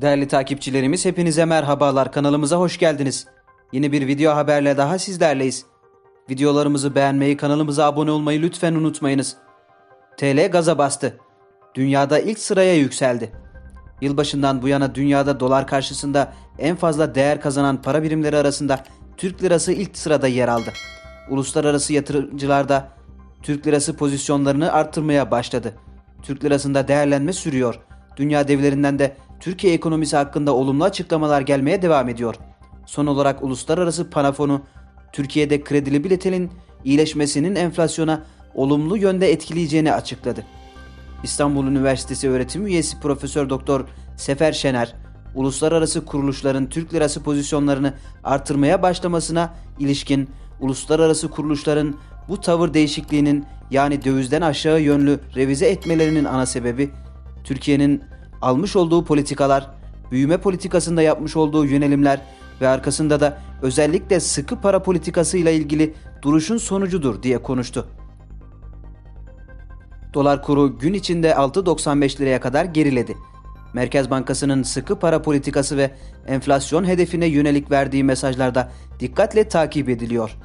Değerli takipçilerimiz hepinize merhabalar kanalımıza hoş geldiniz. Yeni bir video haberle daha sizlerleyiz. Videolarımızı beğenmeyi, kanalımıza abone olmayı lütfen unutmayınız. TL gaza bastı. Dünyada ilk sıraya yükseldi. Yılbaşından bu yana dünyada dolar karşısında en fazla değer kazanan para birimleri arasında Türk lirası ilk sırada yer aldı. Uluslararası yatırımcılar da Türk lirası pozisyonlarını artırmaya başladı. Türk lirasında değerlenme sürüyor. Dünya devlerinden de Türkiye ekonomisi hakkında olumlu açıklamalar gelmeye devam ediyor. Son olarak Uluslararası Para Fonu Türkiye'de kredibilitenin iyileşmesinin enflasyona olumlu yönde etkileyeceğini açıkladı. İstanbul Üniversitesi öğretim üyesi Profesör Doktor Sefer Şener, uluslararası kuruluşların Türk lirası pozisyonlarını artırmaya başlamasına ilişkin uluslararası kuruluşların bu tavır değişikliğinin yani dövizden aşağı yönlü revize etmelerinin ana sebebi Türkiye'nin almış olduğu politikalar, büyüme politikasında yapmış olduğu yönelimler ve arkasında da özellikle sıkı para politikasıyla ilgili duruşun sonucudur diye konuştu. Dolar kuru gün içinde 6.95 liraya kadar geriledi. Merkez Bankası'nın sıkı para politikası ve enflasyon hedefine yönelik verdiği mesajlarda dikkatle takip ediliyor.